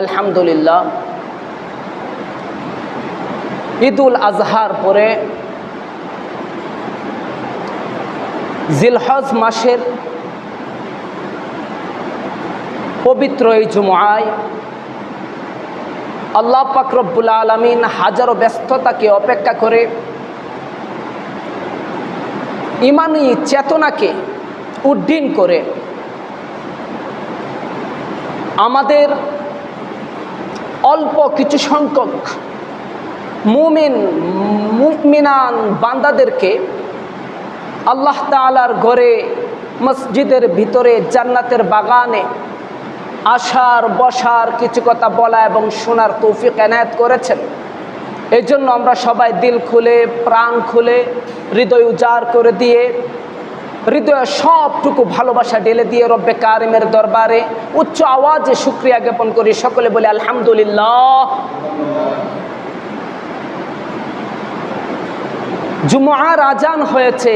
আলহামদুলিল্লাহ। ঈদুল আজহার পরে জিলহজ মাসের পবিত্র এই জুমায় আল্লাহ পাকরব্বুল আলমিন হাজারো ব্যস্ততাকে অপেক্ষা করে ইমানি চেতনাকে উড্ডীন করে আমাদের অল্প কিছু সংখ্যক মুমিন, মুমিনান বান্দাদেরকে আল্লাহ তালার ঘরে, মসজিদের ভিতরে, জান্নাতের বাগানে আসার, বসার কিছু কথা বলা এবং শোনার তৌফিক এনায়ত করেছেন। এই জন্য আমরা সবাই দিল খুলে, প্রাণ খুলে, হৃদয় উজাড় করে দিয়ে হৃদয়ে সবটুকু ভালোবাসা ঢেলে দিয়ে রব্বে কারিমের দরবারে উচ্চ আওয়াজে শুক্রিয়া জ্ঞাপন করি। সকলে বলে, আলহামদুলিল্লাহ। জুমার আজান হয়েছে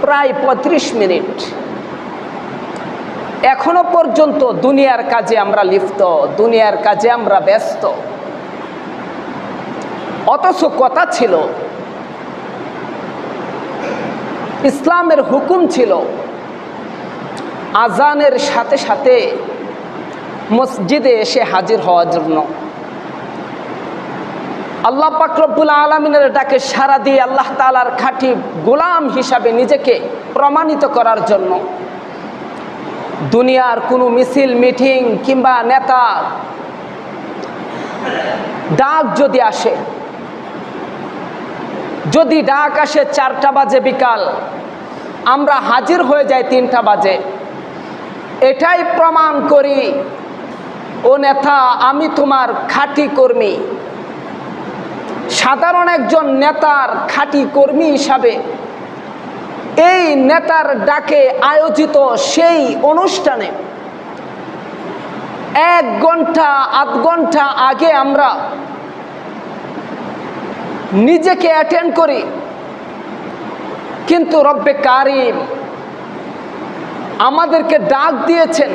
প্রায় পঁয়ত্রিশ মিনিট। এখনও পর্যন্ত দুনিয়ার কাজে আমরা লিপ্ত, দুনিয়ার কাজে আমরা ব্যস্ত। অথচ কথা ছিল ইসলামের হুকুম ছিল আজানের সাথে সাথে মসজিদে এসে হাজির হওয়ার জন্য। আল্লাহ পাকরবুল আলমিনের ডাকে সারা দিয়ে আল্লাহ তালার খাঁটি গোলাম হিসাবে নিজেকে প্রমাণিত করার জন্য দুনিয়ার কোনো মিছিল, মিটিং কিংবা নেতা ডাক যদি আসে, যদি ডাক আসে চারটা বাজে বিকাল আমরা হাজির হয়ে যাই তিনটা বাজে। এটাই প্রমাণ করি, ও নেতা, আমি তোমার খাঁটি কর্মী। সাধারণ একজন নেতার খাঁটি কর্মী হিসাবে এই নেতার ডাকে আয়োজিত সেই অনুষ্ঠানে এক ঘণ্টা, আধ ঘণ্টা আগে আমরা নিজেকে অ্যাটেন্ড করি। কিন্তু রব্বে কারিম আমাদেরকে ডাক দিয়েছেন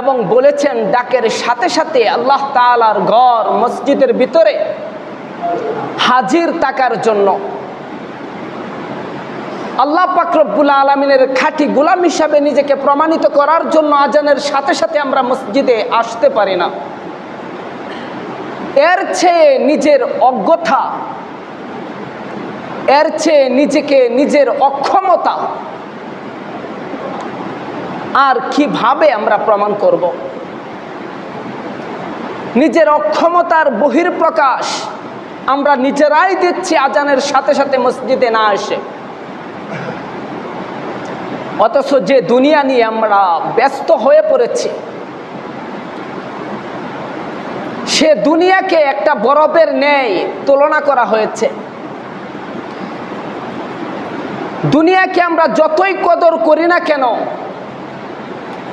এবং বলেছেন, ডাকের সাথে সাথে আল্লাহ তালার ঘর মসজিদের ভিতরে হাজির থাকার জন্য আল্লাহ পাকরব্বুল আলমিনের খাঁটি গোলাম হিসাবে নিজেকে প্রমাণিত করার জন্য আজানের সাথে সাথে আমরা মসজিদে আসতে পারি না। এর চেয়ে নিজের অজ্ঞতা এর চেয়ে নিজেকে নিজের অক্ষমতা। আর কীভাবে আমরা প্রমাণ করব? নিজের অক্ষমতার বহির্প্রকাশ আমরা নিজেরাই দিচ্ছি আজানের সাথে সাথে মসজিদে না এসে। অথচ যে দুনিয়া নিয়ে আমরা ব্যস্ত হয়ে পড়েছি, সে দুনিয়াকে একটা বরফের ন্যায় তুলনা করা হয়েছে। দুনিয়াকে আমরা যতই কদর করি না কেন,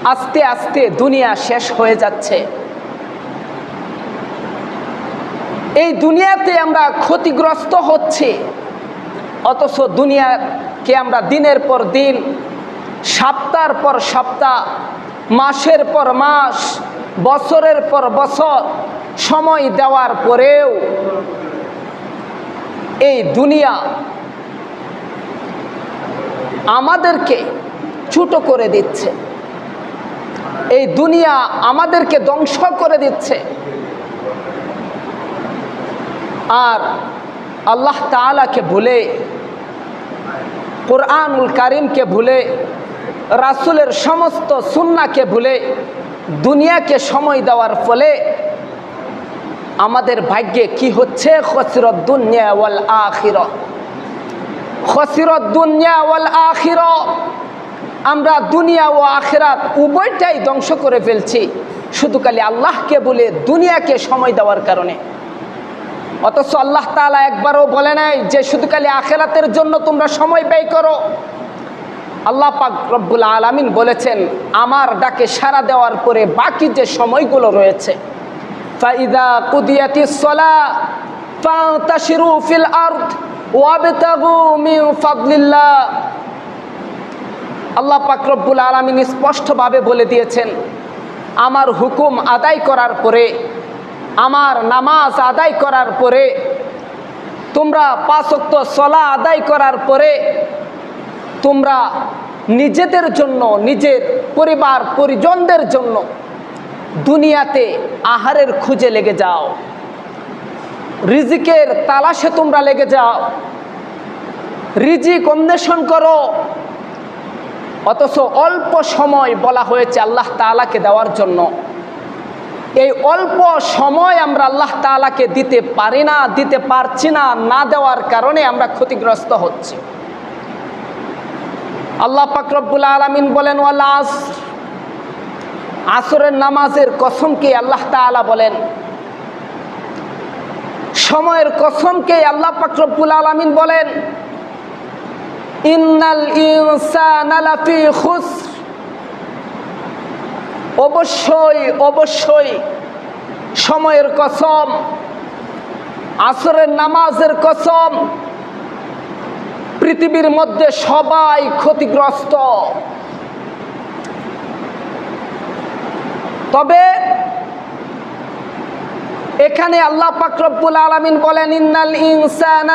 আস্তে আস্তে দুনিয়া শেষ হয়ে যাচ্ছে। এই দুনিয়াতে আমরা ক্ষতিগ্রস্ত হচ্ছে, অথচ দুনিয়াকে আমরা দিনের পর দিন, সপ্তাহের পর সপ্তাহ, মাসের পর মাস, বছরের পর বছর সময় দেওয়ার পরেও এই দুনিয়া আমাদেরকে ছুটো করে দিচ্ছে। এই দুনিয়া আমাদেরকে ধ্বংস করে দিচ্ছে। আর আল্লাহ তালাকে ভুলে, কোরআনুল কারিমকে ভুলে, রাসুলের সমস্ত সুন্নাকে ভুলে, দুনিয়াকে সময় দেওয়ার ফলে আমাদের ভাগ্যে কি হচ্ছে? খসিরত দুনিয়া ওয়াল আখির খসিরত দুনিয়া ওয়াল আখির। আমরা দুনিয়া ও আখেরাত উভয়টাই ধ্বংস করে ফেলছি। শুধু খালি আল্লাহকে বলে দুনিয়াকে সময় দেওয়ার কারণে। অথচ আল্লাহ তালা একবারও বলে নাই যে শুধু খালি আখেরাতের জন্য তোমরা সময় ব্যয় করো। আল্লাহ পাক রব্বুল আলমিন বলেছেন, আমার ডাকে সাড়া দেওয়ার পরে বাকি যে সময়গুলো রয়েছে, ফাইদা কুদিয়াতি সলা ফিল ফাদলিল্লাহ আল্লাহ পাক রব্বুল আলমিন স্পষ্টভাবে বলে দিয়েছেন, আমার হুকুম আদায় করার পরে, আমার নামাজ আদায় করার পরে, তোমরা পাঁচক্ত সলা আদায় করার পরে, তোমরা নিজেদের জন্য, নিজের পরিবার, পরিজনদের জন্য দুনিয়াতে আহারের খুঁজে লেগে যাও। রিজিকের তালাশে তোমরা লেগে যাও। রিজিক অন্বেষণ করো। অথচ অল্প সময় বলা হয়েছে আল্লাহ তালাকে দেওয়ার জন্য। এই অল্প সময় আমরা আল্লাহ তালাকে দিতে পারি না, দিতে পারছি না না দেওয়ার কারণে আমরা ক্ষতিগ্রস্ত হচ্ছি। আল্লাহ পাকরব্বুল আলমিন বলেন ওয়াল্লাস আসরের নামাজের কসমকে আল্লাহ তালা বলেন সময়ের কসমকে আল্লাহ পাকরব্বুল আলমিন বলেন অবশ্যই অবশ্যই সময়ের কসম, আসরের নামাজের কসম পৃথিবীর মধ্যে সবাই ক্ষতিগ্রস্ত। তবে এখানে আল্লাহ পাকরব্বুল আলমিন বলেন, ইন্নাল ইনসান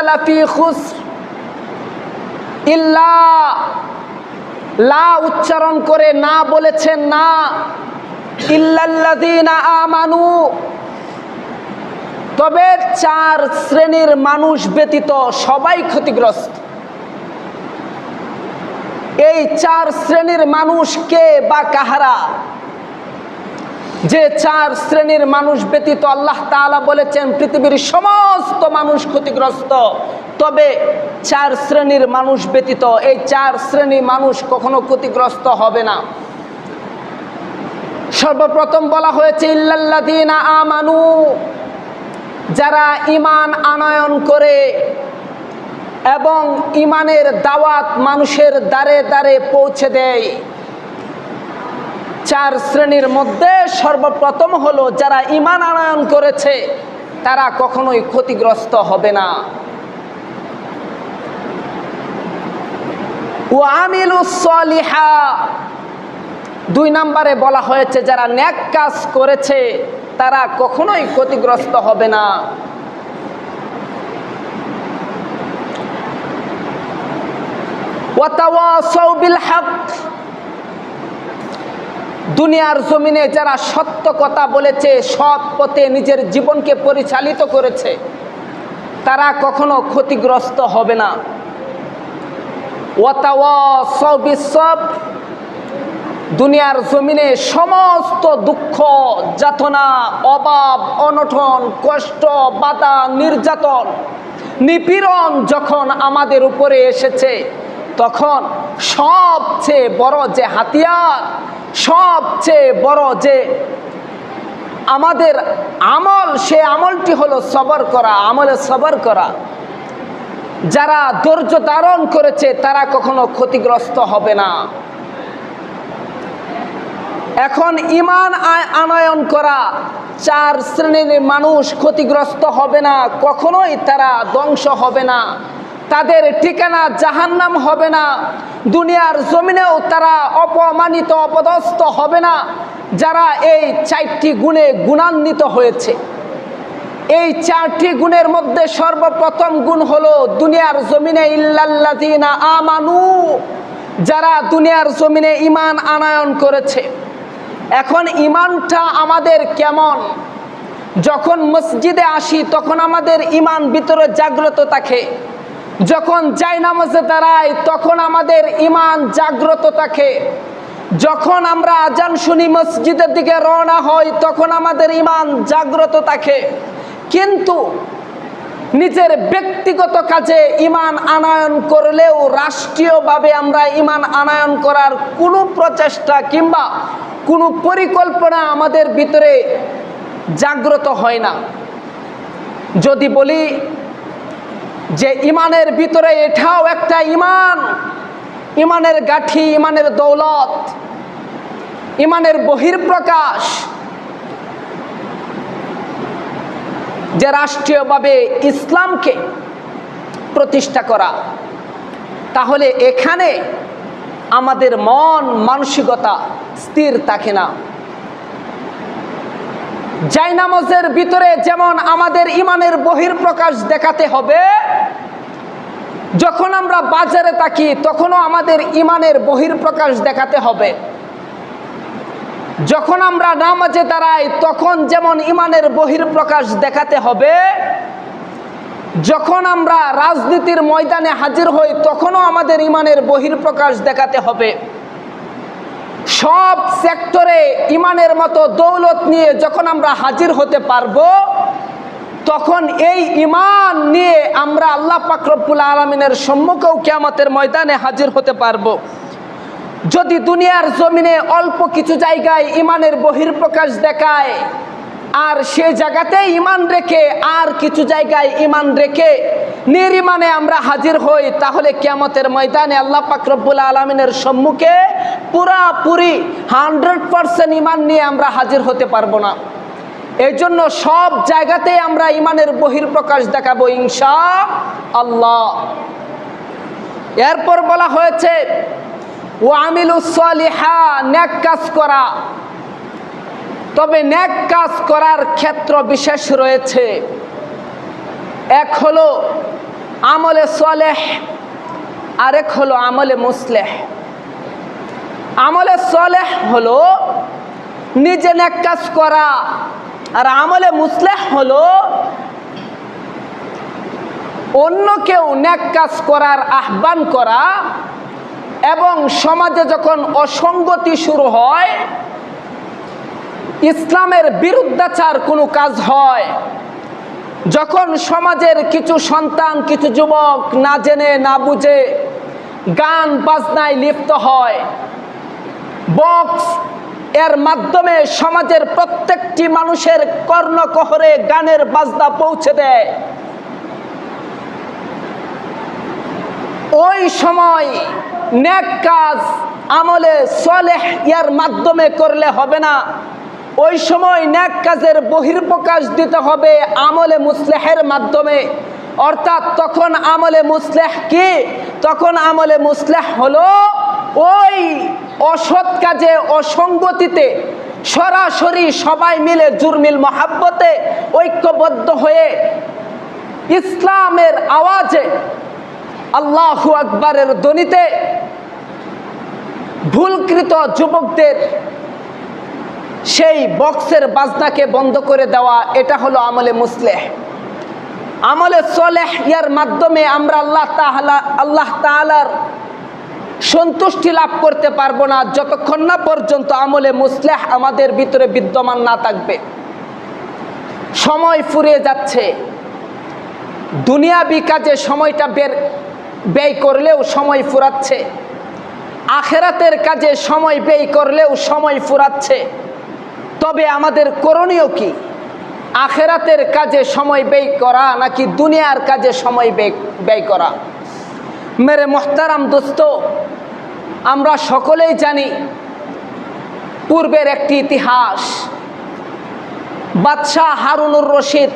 ইল্লা লা উচ্চারণ করে না বলেছেন না। ইল্লাল্লাযীনা আমানু তবে চার শ্রেণির মানুষ ব্যতীত সবাই ক্ষতিগ্রস্ত। এই চার শ্রেণির মানুষ কে বা কাহারা? যে চার শ্রেণির মানুষ ব্যতীত আল্লাহ তাআলা বলেছেন, পৃথিবীর সমস্ত মানুষ ক্ষতিগ্রস্ত। তবে চার শ্রেণির মানুষ ব্যতীত এই চার শ্রেণি মানুষ কখনো ক্ষতিগ্রস্ত হবে না। সর্বপ্রথম বলা হয়েছে, ইল্লাল্লাযীনা আমানু, যারা ইমান আনয়ন করে এবং ইমানের দাওয়াত মানুষের দ্বারে দ্বারে পৌঁছে দেয়। চার শ্রেণির মধ্যে সর্বপ্রথম হলো যারা ইমান আনায়ন করেছে, তারা কখনোই ক্ষতিগ্রস্ত হবে না। ও আমিলুসলিহা দুই নম্বরে বলা হয়েছে, যারা ন্যাক কাজ করেছে, তারা কখনোই ক্ষতিগ্রস্ত হবে না। ওয়াতাওয়াসাউ বিল হক। দুনিয়ার জমিনে যারা সত্য কথা বলেছে, সৎ পথে নিজের জীবনকে পরিচালিত করেছে, তারা কখনো ক্ষতিগ্রস্ত হবে না। দুনিয়ার জমিনে সমস্ত দুঃখ, যাতনা, অভাব, অনটন, কষ্ট, বাধা, নির্যাতন, নিপীড়ন যখন আমাদের উপরে এসেছে, তখন সবচেয়ে বড় যে হাতিয়ার সবচেয়ে বড় যে আমাদের আমল, সে আমলটি হলো সবর করা, আমলে সবর করা। যারা ধৈর্য ধারণ করেছে, তারা কখনো ক্ষতিগ্রস্ত হবে না। এখন ইমান আনয়ন করা, চার শ্রেণির মানুষ ক্ষতিগ্রস্ত হবে না, কখনোই তারা ধ্বংস হবে না। তাদের ঠিকানা জাহান্নাম হবে না। দুনিয়ার জমিনেও তারা অপমানিত, অপদস্থ হবে না। যারা এই চারটি গুণে গুণান্বিত হয়েছে। এই চারটি গুণের মধ্যে সর্বপ্রথম গুণ হলো দুনিয়ার জমিনে ইল্লাল্লাযীনা আমানু। যারা দুনিয়ার জমিনে ইমান আনায়ন করেছে। এখন ইমানটা আমাদের কেমন? যখন মসজিদে আসি, তখন আমাদের ইমান ভিতরে জাগ্রত থাকে। যখন যাই নামাজে দাঁড়াই, তখন আমাদের ইমান জাগ্রত থাকে। যখন আমরা আজান শুনি মসজিদের দিকে রওনা হই, তখন আমাদের ইমান জাগ্রত থাকে। কিন্তু নিজের ব্যক্তিগত কাজে ইমান আনায়ন করলেও রাষ্ট্রীয়ভাবে আমরা ইমান আনায়ন করার কোনো প্রচেষ্টা কিংবা কোনো পরিকল্পনা আমাদের ভিতরে জাগ্রত হয় না। যদি বলি যে ইমানের ভিতরে এটাও একটা ইমান। ইমানের গাঠি, ইমানের দৌলত, ইমানের বহির্প্রকাশ যে রাষ্ট্রীয়ভাবে ইসলামকে প্রতিষ্ঠা করা, তাহলে এখানে আমাদের মন, মানসিকতা স্থির থাকে না। জায়নামাজের ভিতরে যেমন আমাদের ইমানের বহির প্রকাশ দেখাতে হবে, যখন আমরা বাজারে থাকি তখনও আমাদের ইমানের বহির প্রকাশ দেখাতে হবে। যখন আমরা নামাজে দাঁড়াই তখন যেমন ইমানের বহির প্রকাশ দেখাতে হবে, যখন আমরা রাজনীতির ময়দানে হাজির হই তখনও আমাদের ইমানের বহির প্রকাশ দেখাতে হবে। সব সেক্টরে ইমানের মতো দৌলত নিয়ে যখন আমরা হাজির হতে পারব, তখন এই ইমান নিয়ে আমরা আল্লাহ পাকরবুল আলমিনের সম্মুখেও কেয়ামতের ময়দানে হাজির হতে পারব। যদি দুনিয়ার জমিনে অল্প কিছু জায়গায় ইমানের বহির্প্রকাশ দেখায় আর সে জায়গাতে ইমান রেখে, আর কিছু জায়গায় ইমান রেখে নিরিমানে আমরা হাজির হই, তাহলে কেয়ামতের ময়দানে আল্লাহ পাকরবুল আলমিনের সম্মুখে পুরাপুরি হান্ড্রেড পারসেন্ট ইমান নিয়ে আমরা হাজির হতে পারব না। এই জন্য সব জায়গাতেই আমরা ইমানের বহির্প্রকাশ দেখাবো ইনশা আল্লাহ এরপর বলা হয়েছে ও আমিলুসলিহা ন্যাক কাজ করা। তবে ন্যাক কাজ করার ক্ষেত্র বিশেষ রয়েছে। এক হলো আমলে সলেহ, আরেক হলো আমলে মুসলেহ। আমলে সলেহ হলো নিজে ন্যাক কাজ করা আর আমলে মুসলেহ হলো অন্য কেউ ন্যাক কাজ করার আহ্বান করা এবং সমাজে যখন অসঙ্গতি শুরু হয় ইসলামের বিরুদ্ধাচার কোনো কাজ হয়? যখন সমাজের কিছু সন্তান, কিছু যুবক না জেনে, না বুঝে গান, বাজনায় লিপ্ত হয়, বক্স এর মাধ্যমে সমাজের প্রত্যেকটি মানুষের কর্ণকহরে গানের বাজনা পৌঁছে দেয়। ওই সময় ন্যাক কাজ আমলে সলেহ ইয়ার মাধ্যমে করলে হবে না। ওই সময় ন্যাক কাজের বহির্প্রকাশ দিতে হবে আমলে মুসলেহের মাধ্যমে। অর্থাৎ তখন আমলে মুসলেহ কি? তখন আমলে মুসলেহ হলো ওই অসৎ কাজে, অসঙ্গতিতে সরাসরি সবাই মিলে জুরমিল মহাব্বতে ঐক্যবদ্ধ হয়ে ইসলামের আওয়াজে আল্লাহু আকবরের দনিতে ভুলকৃত যুবকদের সেই বক্সের বাজনাকে বন্ধ করে দেওয়া, এটা হলো আমলে মুসলেহ। আমলে সলেহ ইয়ার মাধ্যমে আমরা আল্লাহ তাহলা আল্লাহ তালার সন্তুষ্টি লাভ করতে পারব না, যতক্ষণ না পর্যন্ত আমলে মুসলেহ আমাদের ভিতরে বিদ্যমান না থাকবে। সময় ফুরিয়ে যাচ্ছে। দুনিয়াবি কাজে সময়টা বের, ব্যয় করলেও সময় ফুরাচ্ছে। আখেরাতের কাজে সময় ব্যয় করলেও সময় ফুরাচ্ছে। তবে আমাদের করণীয় কি? আখেরাতের কাজে সময় ব্যয় করা নাকি দুনিয়ার কাজে সময় ব্যয় ব্যয় করা? মেরে মোহতারাম দোস্ত, আমরা সকলেই জানি পূর্বের একটি ইতিহাস। বাদশাহ হারুনুর রশিদ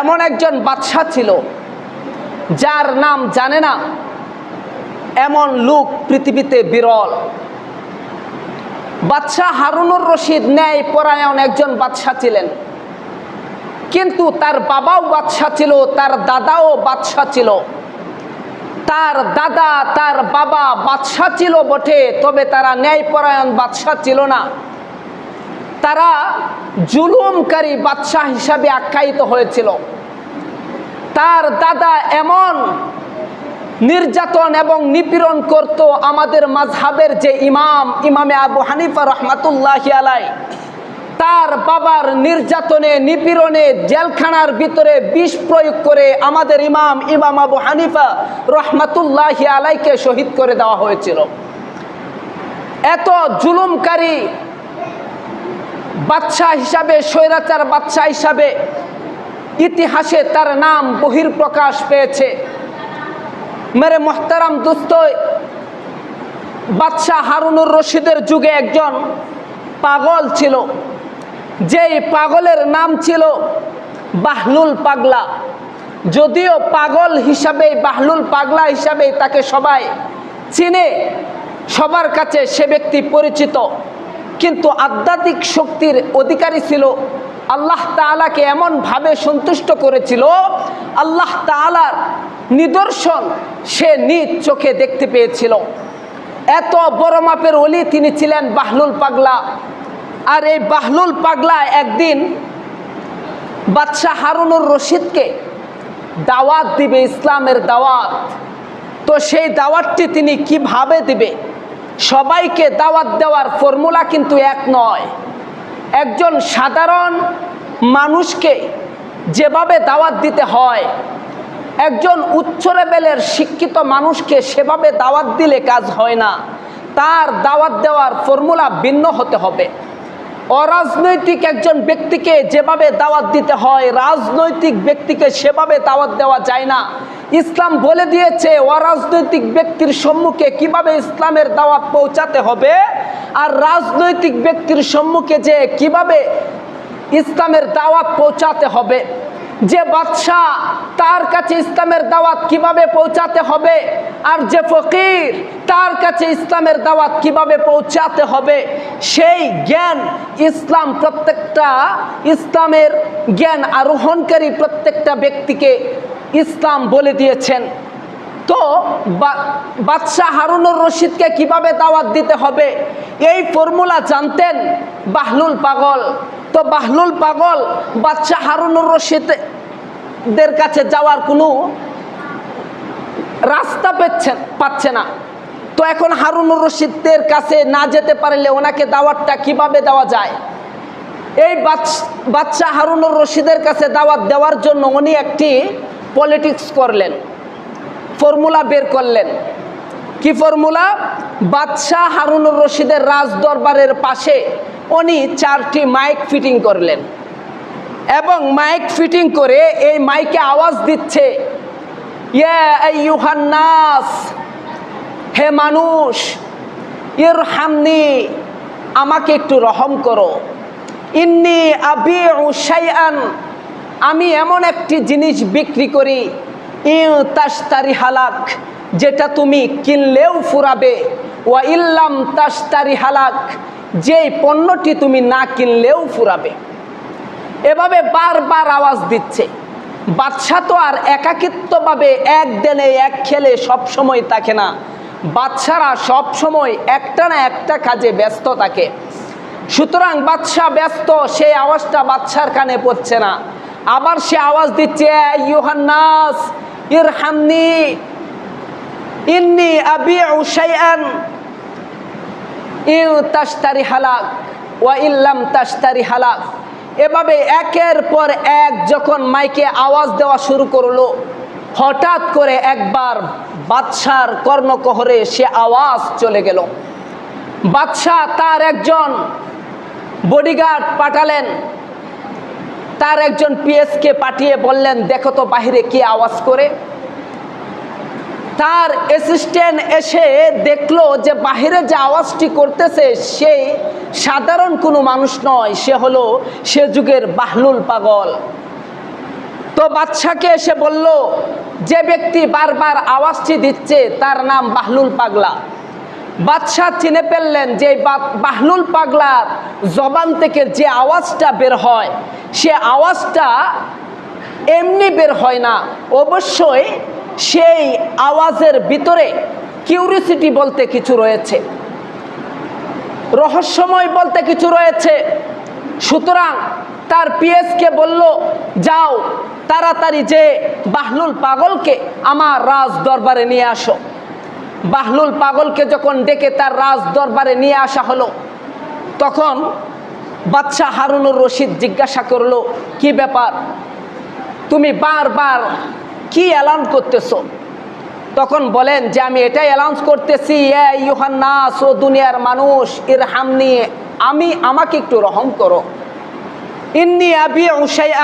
এমন একজন বাদশাহ ছিল, যার নাম জানে না, এমন লোক পৃথিবীতে বিরল। বাদশাহ হারুনুর রশিদ ন্যায় পরায়ণ একজন বাদশাহ ছিলেন। কিন্তু তার বাবাও বাদশাহ ছিল, তার দাদাও বাদশাহ ছিল। তার দাদা, তার বাবা বাদশাহ ছিল বটে, তবে তারা ন্যায়পরায়ণ বাদশাহ ছিল না। তারা জুলুমকারী বাদশাহ হিসাবে আখ্যায়িত হয়েছিল। তার দাদা এমন নির্যাতন এবং নিপীড়ন করত আমাদের মাঝহাবের যে ইমাম, ইমামে আবু হানিফা রহমাতুল্লাহ আলাই তার বাবার নির্যাতনে, নিপীড়নে জেলখানার ভিতরে বিষ প্রয়োগ করে আমাদের ইমাম ইমাম আবু হানিফা রহমাতুল্লাহ আলাইকে শহীদ করে দেওয়া হয়েছিল। এত জুলুমকারী বাদশাহ হিসাবে, স্বৈরাচার বাদশাহ হিসাবে ইতিহাসে তার নাম বহির্প্রকাশ পেয়েছে। মেরে মোহতারাম দুস্ত বাদশাহ হারুনুর রশিদের যুগে একজন পাগল ছিল। যেই পাগলের নাম ছিল বাহলুল পাগলা। যদিও পাগল হিসাবে বাহলুল পাগলা হিসাবে তাকে সবাই চিনে, সবার কাছে সে ব্যক্তি পরিচিত। কিন্তু আধ্যাত্মিক শক্তির অধিকারী ছিল। আল্লাহ তাআলাকে এমনভাবে সন্তুষ্ট করেছিল, আল্লাহ তাআলার নিদর্শন সে নিজ চোখে দেখতে পেয়েছিল। এত বড় মাপের অলি তিনি ছিলেন বাহলুল পাগলা। আর এই বাহলুল পাগলা একদিন বাদশাহ হারুনুর রশিদকে দাওয়াত দিবে, ইসলামের দাওয়াত। তো সেই দাওয়াতটি তিনি কীভাবে দিবে? সবাইকে দাওয়াত দেওয়ার ফর্মুলা কিন্তু এক নয়। একজন সাধারণ মানুষকে যেভাবে দাওয়াত দিতে হয় একজন উচ্চ লেভেলের শিক্ষিত মানুষকে সেভাবে দাওয়াত দিলে কাজ হয় না। তার দাওয়াত দেওয়ার ফর্মুলা ভিন্ন হতে হবে। অরাজনৈতিক একজন ব্যক্তিকে যেভাবে দাওয়াত দিতে হয়, রাজনৈতিক ব্যক্তিকে সেভাবে দাওয়াত দেওয়া যায় না। ইসলাম বলে দিয়েছে, অরাজনৈতিক ব্যক্তির সম্মুখে কীভাবে ইসলামের দাওয়াত পৌঁছাতে হবে আর রাজনৈতিক ব্যক্তির সম্মুখে যে কীভাবে ইসলামের দাওয়াত পৌঁছাতে হবে। যে বাদশাহ তার কাছে ইসলামের দাওয়াত কীভাবে পৌঁছাতে হবে আর যে ফকির তার কাছে ইসলামের দাওয়াত কীভাবে পৌঁছাতে হবে, সেই জ্ঞান ইসলাম প্রত্যেকটা ইসলামের জ্ঞান আরোহণকারী প্রত্যেকটা ব্যক্তিকে ইসলাম বলে দিয়েছেন। তো বাদশাহ হারুনুর রশিদকে কীভাবে দাওয়াত দিতে হবে, এই ফর্মুলা জানতেন বাহলুল পাগল। তো বাহলুল পাগল বাদশাহ হারুনুর রশিদদের কাছে যাওয়ার কোনো রাস্তা পেচ্ছেন পাচ্ছে না। তো এখন হারুনুর রশিদদের কাছে না যেতে পারলে ওনাকে দাওয়াতটা কীভাবে দেওয়া যায়? এই বাদশাহ হারুনুর রশিদের কাছে দাওয়াত দেওয়ার জন্য উনি একটি পলিটিক্স করলেন, ফর্মুলা বের করলেন। কি ফর্মুলা? বাদশাহ হারুনুর রশিদের রাজ দরবারের পাশে উনি চারটি মাইক ফিটিং করলেন। এবং মাইক ফিটিং করে এই মাইকে আওয়াজ দিচ্ছে। হে মানুষ ইর হামনি আমাকে একটু রহম করো। ইন্নি আবি শাইআন, আমি এমন একটি জিনিস বিক্রি করি তাস্তারি হালাক, যেটা তুমি কিনলেও ফুরাবে, ওয়া ইল্লাম তাস্তারি হালাক, যেই পণ্যটি তুমি না কিনলেও ফুরাবে। এভাবে বারবার আওয়াজ দিচ্ছে। বাদশা তো আর একাকিত্বভাবে এক দেনে এক খেলে সব সময় থাকে না। বাচ্চারা সব সময় একটা না একটা কাজে ব্যস্ত থাকে। সুতরাং বাদশা ব্যস্ত, সেই আওয়াজটা বাচ্চার কানে পড়ছে না। আবার সে আওয়াজ দিচ্ছে ইউহান্নাস, ইরহামনি, ইন্নি আবি শাইআন, ইউ তাস্তারি হালাক, ওয়া ইল্লাম তাস্তারি হালাক। এভাবে একের পর এক যখন মাইকে আওয়াজ দেওয়া শুরু করল, হঠাৎ করে একবার বাদশার কর্ণকহরে সে আওয়াজ চলে গেল। বাদশাহ তার একজন বডিগার্ড পাঠালেন। তার একজন পিএসকে পাঠিয়ে বললেন, দেখো তো বাহিরে কি আওয়াজ করে। তার অ্যাসিস্ট্যান্ট এসে দেখল যে বাহিরে যে আওয়াজটি করতেছে, সে সাধারণ কোনো মানুষ নয়, সে হলো সে যুগের বাহলুল পাগল। তো বাদশাকে এসে বলল, যে ব্যক্তি বারবার আওয়াজটি দিচ্ছে, তার নাম বাহলুল পাগলা। বাদশাহ চিনে ফেললেন যে বাহলুল পাগলার জবান থেকে যে আওয়াজটা বের হয়, সে আওয়াজটা এমনি বের হয় না। অবশ্যই সেই আওয়াজের ভিতরে কিউরিসিটি বলতে কিছু রয়েছে। রহস্যময় বলতে কিছু রয়েছে। সুতরাং তার পিএসকে বলল, যাও, তাড়াতাড়ি যে বাহলুল পাগলকে আমার রাজ দরবারে নিয়ে আসো। বাহলুল পাগলকে যখন ডেকে তার রাজ দরবারে নিয়ে আসা হলো, তখন বাদশাহ হারুনুর রশিদ জিজ্ঞাসা করল, কি ব্যাপার? তুমি বারবার কি অ্যালাউন্স করতেছো? তখন বলেন যে, আমি এটাই অ্যালাউন্স করতেছি ইউহান্নাস ও দুনিয়ার মানুষ এর হামনি আমি, আমাকে একটু রহম করো। ইন্নি আবি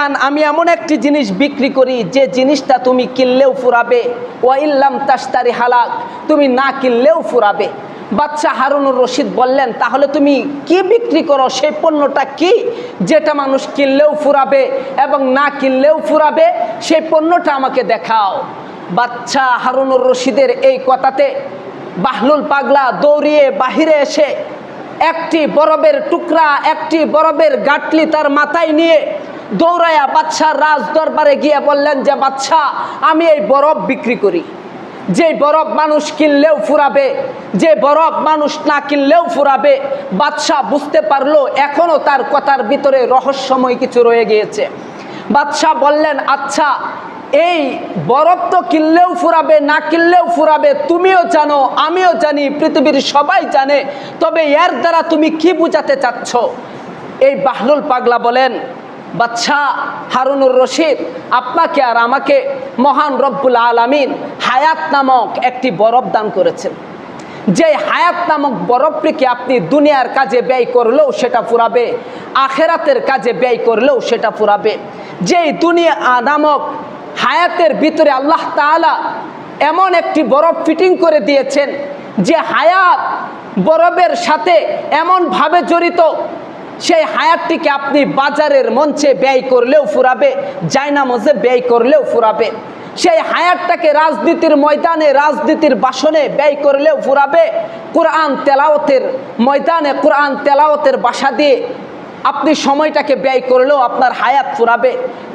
আন আমি এমন একটি জিনিস বিক্রি করি, যে জিনিসটা তুমি কিনলেও ফুরাবে ওয়াইল্লাম তাস্তারি হালাক, তুমি না কিনলেও ফুরাবে। বাচ্চা হারুনুর রশিদ বললেন, তাহলে তুমি কি বিক্রি করো? সেই পণ্যটা কি? যেটা মানুষ কিনলেও ফুরাবে এবং না কিনলেও ফুরাবে সেই পণ্যটা আমাকে দেখাও। বাচ্চা হারুনুর রশিদের এই কথাতে বাহলুল পাগলা দৌড়িয়ে বাহিরে এসে একটি বরফের টুকরা, একটি বরফের গাটলি তার মাথায় নিয়ে দৌড়াইয়া বাদশাহ রাজ দরবারে গিয়ে বললেন যে, বাচ্চা, আমি এই বরফ বিক্রি করি। যে বরফ মানুষ কিনলেও ফুরাবে, যে বরফ মানুষ না কিনলেও ফুরাবে, বাদশাহ বুঝতে পারল এখনও তার কথার ভিতরে রহস্যময় কিছু রয়ে গিয়েছে। বাদশাহ বললেন আচ্ছা এই বরফ তো কিনলেও ফুরাবে, না কিনলেও ফুরাবে, তুমিও জানো, আমিও জানি, পৃথিবীর সবাই জানে, তবে এর দ্বারা তুমি কি বোঝাতে চাচ্ছ? এই বাহলুল পাগলা বলেন বাদশাহ হারুনুর রশিদ, আপনাকে আর আমাকে মহান রব্বুল আলামিন হায়াত নামক একটি বরফ দান করেছেন। যে হায়াত নামক বরফটিকে আপনি দুনিয়ার কাজে ব্যয় করলেও সেটা ফুরাবে, আখেরাতের কাজে ব্যয় করলেও সেটা ফুরাবে। যেই দুনিয়া নামক হায়াতের ভিতরে আল্লাহ তাআলা এমন একটি বরফ ফিটিং করে দিয়েছেন, যে হায়াত বরফের সাথে এমনভাবে জড়িত সেই হায়াতটিকে আপনি বাজারের মঞ্চে ব্যয় করলেও ফুরাবে, জায়নামজে ব্যয় করলেও ফুরাবে। সেই হায়াতটাকে রাজনীতির ময়দানে, রাজনীতির বাসনে ব্যয় করলেও ফুরাবে। কোরআন তেলাওতের ময়দানে, কোরআন তেলাওতের বাসা দিয়ে আপনি সময়টাকে ব্যয় করলেও আপনার হায়াত ফুরাবে।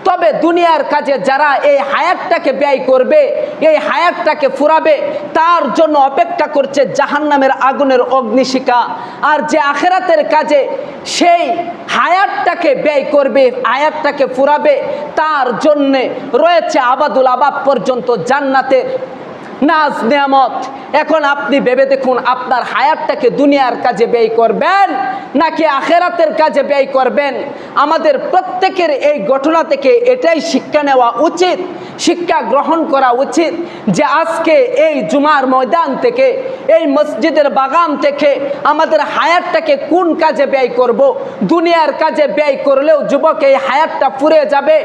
তবে দুনিয়ার কাজে যারা এই হায়াতটাকে ব্যয় করবে, এই হায়াতটাকে ফুরাবে, তার জন্য অপেক্ষা করছে জাহান্নামের আগুনের অগ্নিশিকা আর যে আখেরাতের কাজে সেই হায়াতটাকে ব্যয় করবে, হায়াতটাকে ফুরাবে, তার জন্যে রয়েছে আবাদুল আবাদ পর্যন্ত জান্নাতের নাজ নিয়ামত। এখন আপনি ভেবে দেখুন, আপনার হায়াতটাকে দুনিয়ার কাজে ব্যয় করবেন নাকি আখেরাতের কাজে ব্যয় করবেন? আমাদের প্রত্যেকের এই ঘটনা থেকে এটাই শিক্ষা নেওয়া উচিত, শিক্ষা গ্রহণ করা উচিত যে আজকে এই জুমার ময়দান থেকে, এই মসজিদের বাগান থেকে আমাদের হায়াতটাকে কোন কাজে ব্যয় করব। দুনিয়ার কাজে ব্যয় করলেও যুবক এই হায়াতটা ফুরে যাবে,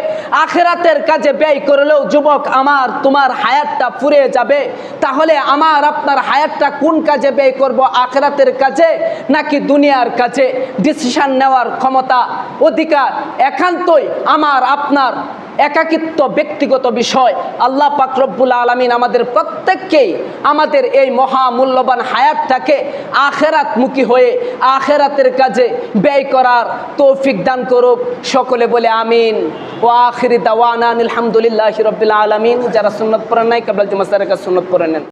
আখেরাতের কাজে ব্যয় করলেও যুবক আমার, তোমার হায়াতটা ফুরে যাবে। তাহলে আমার, আপনার হায়াতটা কোন কাজে ব্যয় করব? আখেরাতের কাজে নাকি দুনিয়ার কাজে? ডিসিশন নেওয়ার ক্ষমতা, অধিকার একান্তই আমার, আপনার। একাকিত্ব ব্যক্তিগত বিষয়। আল্লাহ পাকরব্বুল আলমিন আমাদের প্রত্যেককেই আমাদের এই মহামূল্যবান হায়াতটাকে আখেরাতমুখী হয়ে আখেরাতের কাজে ব্যয় করার তৌফিক দান করুক। সকলে বলে আমিন। ও আখিরি দাওয়ান আলহামদুলিল্লাহ রবিল আলমিন। যারা সুন্নত পড়েন নাই কাবলাল জুমাসারের কাছে সুন্নত পড়ে নেন।